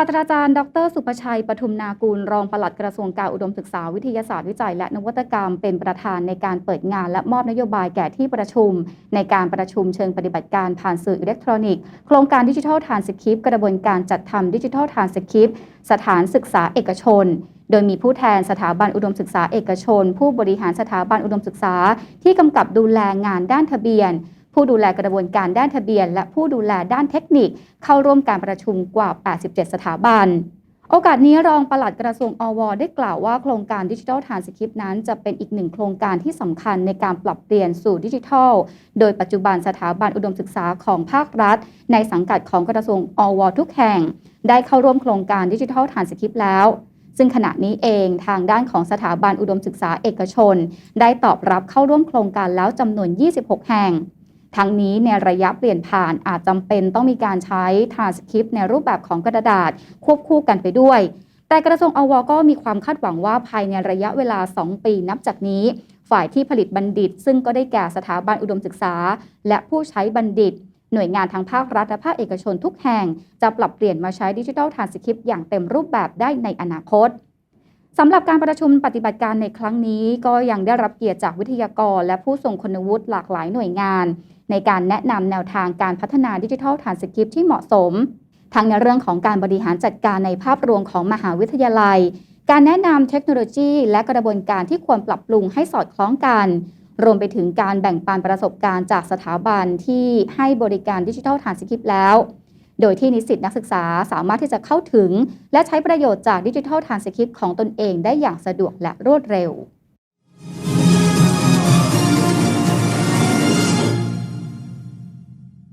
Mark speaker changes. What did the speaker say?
Speaker 1: าสตราจารย์ ดร สุภชัย ปทุมนากูล รองปลัดกระทรวงการอุดมศึกษาวิทยาศาสตร์วิจัย และนวัตกรรม เป็นประธานในการเปิดงานและมอบนโยบายแก่ที่ประชุม ในการประชุมเชิงปฏิบัติการผ่านสื่ออิเล็กทรอนิกส์ โครงการดิจิทัลทานสคริปกระบวนการจัดทำดิจิทัลทานสคริปสถานศึกษาเอกชน โดยมีผู้แทนสถาบันอุดมศึกษาเอกชน ผู้บริหารสถาบันอุดมศึกษา ที่กำกับดูแลงานด้านทะเบียน ผู้ดูแลกระบวนการด้านทะเบียน และผู้ดูแลด้านเทคนิค เข้าร่วมการประชุมกว่า 87 สถาบันโอกาสนี้รองปลัดกระทรวงอว ได้กล่าวว่าโครงการดิจิทัลทรานสคริปต์นั้นจะเป็นอีกหนึ่งโครงการที่สำคัญในการปรับเปลี่ยนสู่ดิจิทัล โดยปัจจุบันสถาบันอุดมศึกษาของภาครัฐ ในสังกัดของกระทรวงอว ทุกแห่ง ได้เข้าร่วมโครงการดิจิทัลทรานสคริปต์แล้ว ซึ่งขณะนี้เองทางด้านของสถาบันอุดมศึกษาเอกชน ได้ตอบรับเข้าร่วมโครงการแล้วจำนวน 26 แห่ง ทั้งนี้ในระยะเปลี่ยนผ่านอาจจำเป็นต้องมีการใช้ทานสคริปต์ในรูปแบบของกระดาษควบคู่กันไปด้วย แต่กระทรวงอวก็มีความคาดหวังว่าภายในระยะเวลา 2 ปีนับจากนี้ ฝ่ายที่ผลิตบัณฑิต ซึ่งก็ได้แก่สถาบันอุดมศึกษา และผู้ใช้บัณฑิต หน่วยงานทางภาครัฐและภาคเอกชนทุกแห่ง จะปรับเปลี่ยนมาใช้ดิจิทัลทานสคริปต์อย่างเต็มรูปแบบได้ในอนาคตสำหรับการประชุมปฏิบัติการในครั้งนี้ ก็ยังได้รับเกียรติจากวิทยากร และผู้ทรงคุณวุฒิหลากหลายหน่วยงาน ในการแนะนำแนวทางการพัฒนาดิจิทัลทรานสคริปที่เหมาะสม ทั้งในเรื่องของการบริหารจัดการในภาพรวมของมหาวิทยาลัย การแนะนำเทคโนโลยี และกระบวนการที่ควรปรับปรุงให้สอดคล้องกัน รวมไปถึงการแบ่งปันประสบการณ์จากสถาบันที่ให้บริการดิจิทัลทรานสคริปแล้ว โดยที่นิสิตนักศึกษาสามารถที่จะเข้าถึง และใช้ประโยชน์จากดิจิทัลทรานสคริปของตนเองได้อย่างสะดวกและรวดเร็ว